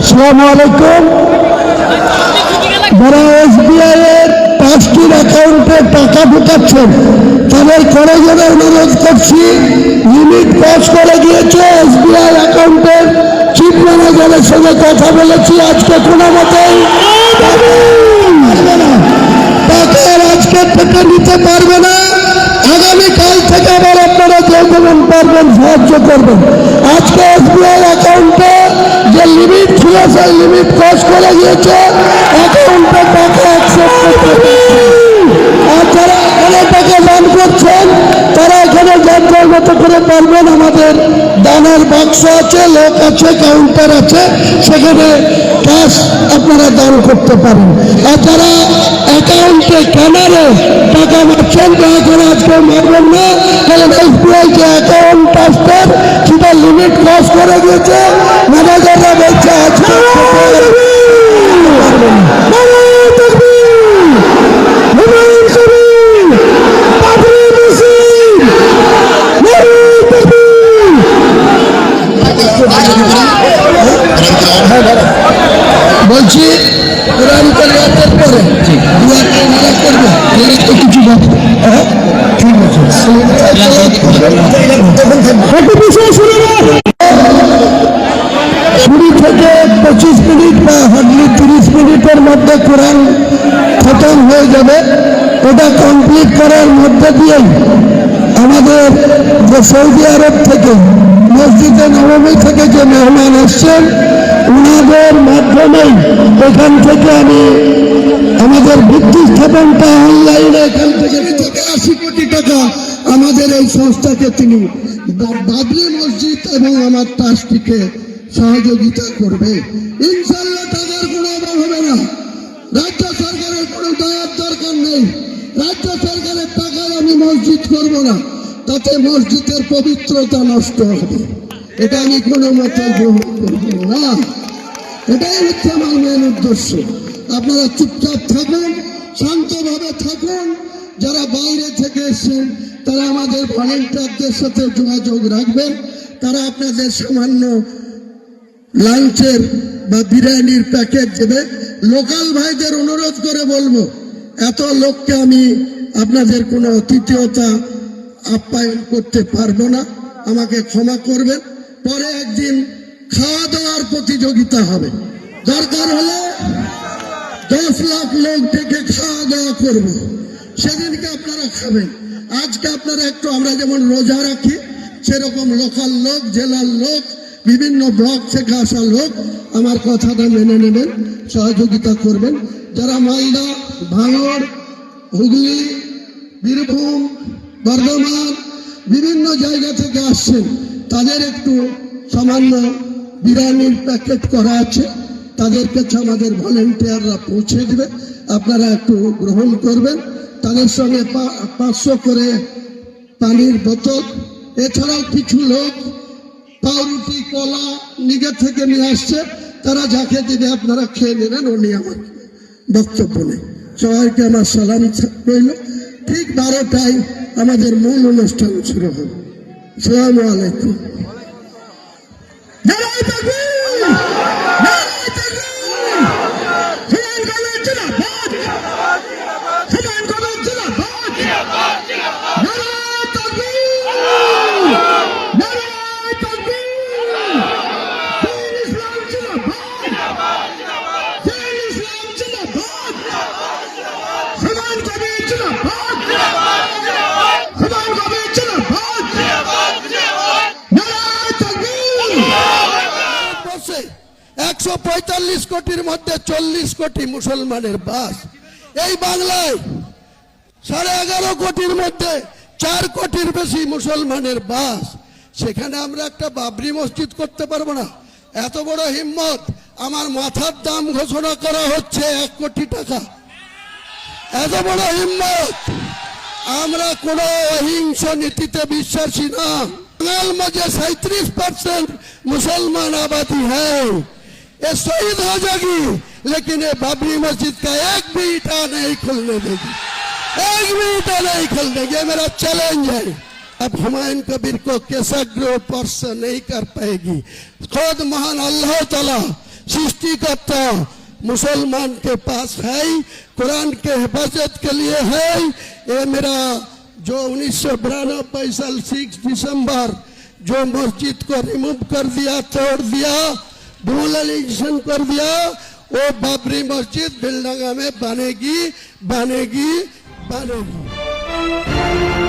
আসসালামু আলাইকুম। যারা এসবিআই এর পাঁচটির অ্যাকাউন্টে টাকা ঢুকাচ্ছেন, তাদের কলেজের অনুরোধ করছি। লিমিট পাস করে গিয়েছে, এসবিআই অ্যাকাউন্টের চিফ ম্যানেজারের সঙ্গে কথা বলেছি আজকে কোনো মতেই। পারবে না টাকা আর আজকের থেকে নিতে পারবে না। আগামীকাল থেকে আবার আপনারা যে যেমন পারবেন, সাহায্য করবেন। আজকে এসবিআই লিমিট ছিল সেই লিমিট ক্রস করে গিয়েছে অ্যাকাউন্টে টাকা অ্যাকসেপ্ট করতে আর যারা এখানে করছেন, তারা এখানে যার মতো করে পারবেন আমাদের। দানের বাক্স আছে লোক আছে কাউন্টার আছে, সেখানে ক্যাশ আপনারা দান করতে পারেন। আর যারা অ্যাকাউন্টে ক্যানারে টাকা মারছেন, দয়া করে আজকে যে অ্যাকাউন্ট ট্রান্সফার সেটা লিমিট ক্রস করে গিয়েছে ম্যানেজাররা বলছে আজকে থেকে পঁচিশ মিনিট বা হার্ডলি তিরিশ মিনিটের মধ্যে কোরআন খতম হয়ে যাবে, ওটা কমপ্লিট করার মধ্যে দিয়েই আমাদের যে সৌদি আরব থেকে, মসজিদে নবমী থেকে যে মেহমান এসছেন ওনাদের মাধ্যমেই এখান থেকে আমি আমাদের ভিত্তি স্থাপনটা অনলাইনে এখান থেকে আশি কোটি টাকা আমাদের এই সংস্থাকে তিনি বাবরি মসজিদ এবং আমার ট্রাস্টিকে সহযোগিতা করবে। ইনশাল্লাহ টাকার কোনো অভাব হবে না। রাজ্য সরকারের কোনো দয়ার দরকার নেই। রাজ্য সরকারের টাকায় আমি মসজিদ করব না। তাতে মসজিদের পবিত্রতা নষ্ট হবে। এটা আমি কোনো মতে গ্রহণ করব না। এটাই হচ্ছে আমার মেন উদ্দেশ্য। আপনারা চুপচাপ থাকুন, শান্তভাবে থাকুন। যারা বাইরে থেকে এসছেন, তারা আমাদের ভলেন্টিয়ারদের সাথে যোগাযোগ রাখবেন। তারা আপনাদের সামান্য লাঞ্চের বা বিরিয়ানির প্যাকেট দেবে। লোকাল ভাইদের অনুরোধ করে বলব, এত লোককে আমি আপনাদের কোনো অতিথিয়তা আপ্যায়ন করতে পারব না। আমাকে ক্ষমা করবেন। পরে একদিন খাওয়া দাওয়ার প্রতিযোগিতা হবে। দরকার হলে দশ লাখ লোক ডেকে খাওয়া দাওয়া করব। সেদিনকে আপনারা খাবেন। আজকে আপনারা একটু আমরা যেমন রোজা রাখি, সেরকম লোকাল লোক, জেলার লোক বিভিন্ন ব্লক থেকে আসা লোক আমার কথাটা মেনে নেবেন, সহযোগিতা করবেন। যারা মালদা, ভাঙড়, হুগলি, বীরভূম, বর্ধমান, বিভিন্ন জায়গা থেকে আসছেন, তাদের একটু সামান্য বিরিয়ানির প্যাকেট করা আছে। তাদের কাছে আমাদের ভলেন্টিয়াররা পৌঁছে দেবে। আপনারা একটু গ্রহণ করবেন। তাদের সঙ্গে পাঁচশো করে পানির বোতল। এছাড়াও কিছু লোক পাউরুটি কলা নিজের থেকে নিয়ে আসছে। তারা যাকে দিবে, আপনারা খেয়ে নিলেন উনি আমার বক্তব্য নেই। সবাইকে আমার সালাম রইল। ঠিক বারোটায় আমাদের মূল অনুষ্ঠান শুরু হবে। সালাম আলাইকুম। চল্লিশ কোটির মধ্যে চল্লিশ কোটি মুসলমানের বাস। এই বাংলায় সাড়ে এগারো কোটির মধ্যে চার কোটির বেশি মুসলমানের বাস। সেখানে আমরা একটা বাবরি মসজিদ করতে পারব না। এত বড় হিম্মত, আমার মাথার দাম ঘোষণা করা হচ্ছে এক কোটি টাকা। এত বড় হিম্মত, আমরা কোন অহিংস নীতিতে বিশ্বাসী না। বাঙাল মাঝে সাঁত্রিশ পার্সেন্ট মুসলমান আবাদী হ্যাঁ। ये शहीद हो जाएगी, लेकिन ये बाबरी मस्जिद का एक भी ईटा नहीं खुलने देगी। एक भी ईटा नहीं खुलने देगी। ये मेरा चैलेंज है। अब हुमायन कबीर को कैसा ग्रो पर्स नहीं कर पाएगी? खुद महान अल्लाह तला सृष्टि करता मुसलमान के पास है, कुरान के हिफाजत के लिए है। ये मेरा जो उन्नीस सौ साल सिक्स दिसंबर, जो मस्जिद को रिमूव कर दिया, तोड़ दिया डोलाइजेशन कर दिया वो बाबरी मस्जिद बिलडंगा में बनेगी बनेगी बनेगी।